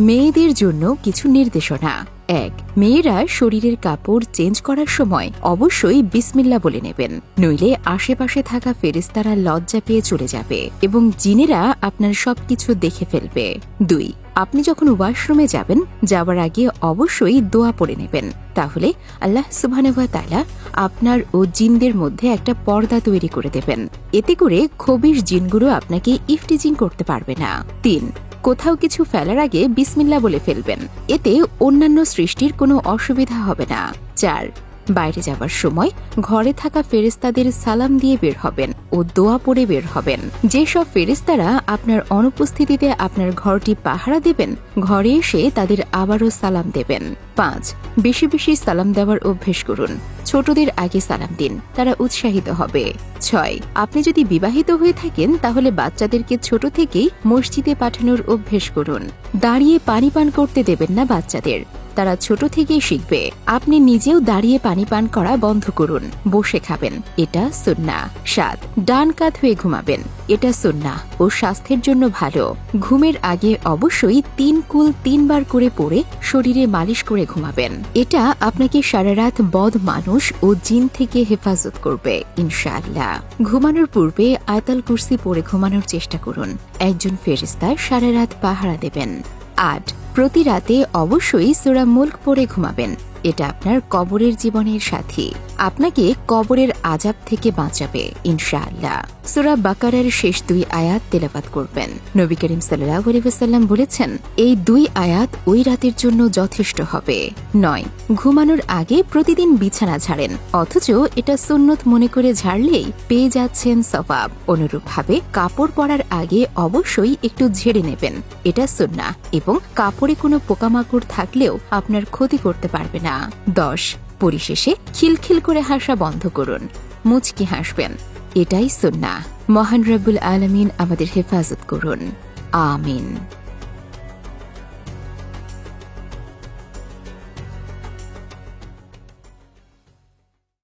মেয়েদের জন্য কিছু নির্দেশনা। এক, মেয়েরা শরীরের কাপড় চেঞ্জ করার সময় অবশ্যই বিসমিল্লা বলে নেবেন। নইলে আশেপাশে থাকা ফেরেস্তারা লজ্জা পেয়ে চলে যাবে এবং জিনেরা আপনার সবকিছু দেখে ফেলবে। দুই, আপনি যখন ওয়াশরুমে যাবেন, যাওয়ার আগে অবশ্যই দোয়া পড়ে নেবেন। তাহলে আল্লাহ সুবহানাহু তাআলা আপনার ও জিনদের মধ্যে একটা পর্দা তৈরি করে দেবেন। এতে করে খবিশ জিনগুলো আপনাকে ইফটিজিং করতে পারবে না। তিন কোথাও কিছু ফেলার আগে বিসমিল্লা বলে ফেলবেন। এতে অন্যান্য সৃষ্টির কোনো অসুবিধা হবে না। চার, বাইরে যাওয়ার সময় ঘরে থাকা ফেরিস্তাদের সালাম দিয়ে বের হবেন ও দোয়া পড়ে বের হবেন। যেসব ফেরিস্তারা আপনার অনুপস্থিতিতে আপনার ঘরটি পাহারা দেবেন, ঘরে এসে তাদের আবারও সালাম দেবেন। পাঁচ, বেশি বেশি সালাম দেওয়ার অভ্যেস করুন। ছোটদের আগে সালাম দিন, তারা উৎসাহিত হবে। ছয়, আপনি যদি বিবাহিত হয়ে থাকেন, তাহলে বাচ্চাদেরকে ছোট থেকেই মসজিদে পাঠানোর অভ্যেস করুন। দাঁড়িয়ে পানি পান করতে দেবেন না বাচ্চাদের। তারা ছোট থেকেই শিখবে। আপনি নিজেও দাঁড়িয়ে পানি পান করা বন্ধ করুন। বসে খাবেন। এটা সুন্না সাত, ডান কাত হয়ে ঘুমাবেন। এটা সুন্না ও স্বাস্থ্যের জন্য ভালো। ঘুমের আগে অবশ্যই তিন কুল তিনবার করে পড়ে শরীরে মালিশ করে ঘুমাবেন। এটা আপনাকে সারা রাত বদ মানুষ ও জিন থেকে হেফাজত করবে, ইনশাআল্লাহ। ঘুমানোর পূর্বে আয়তাল কুর্সি পরে ঘুমানোর চেষ্টা করুন। একজন ফেরিস্তা সারা রাত পাহারা দেবেন। আট প্রতি রাতে অবশ্যই সুরা মুল্ক পরে ঘুমাবেন। এটা আপনার কবরের জীবনের সাথী। আপনাকে কবরের আজাব থেকে বাঁচাবে, ইনশাআল্লাহ। সুরা বাকারার শেষ দুই আয়াত তেলাপাত করবেন। নবী করিম সাল্লাহ বলেছেন, এই দুই আয়াত ওই রাতের জন্য যথেষ্ট হবে। নয়, ঘুমানোর আগে প্রতিদিন বিছানা ঝাড়েন, অথচ এটা সুন্নত মনে করে ঝাড়লেই পেয়ে যাচ্ছেন সবাব অনুরূপভাবে কাপড় পরার আগে অবশ্যই একটু ঝেড়ে নেবেন। এটা সুন্না এবং কাপড়ে কোনো পোকামাকড় থাকলেও আপনার ক্ষতি করতে পারবে না। দশ, পরিশেষে খিলখিল করে হাসা বন্ধ করুন। মুচকি হাসবেন। এটাই সুন্না মহান রব্বুল আলমিন আমাদের হেফাজত করুন। আমিন।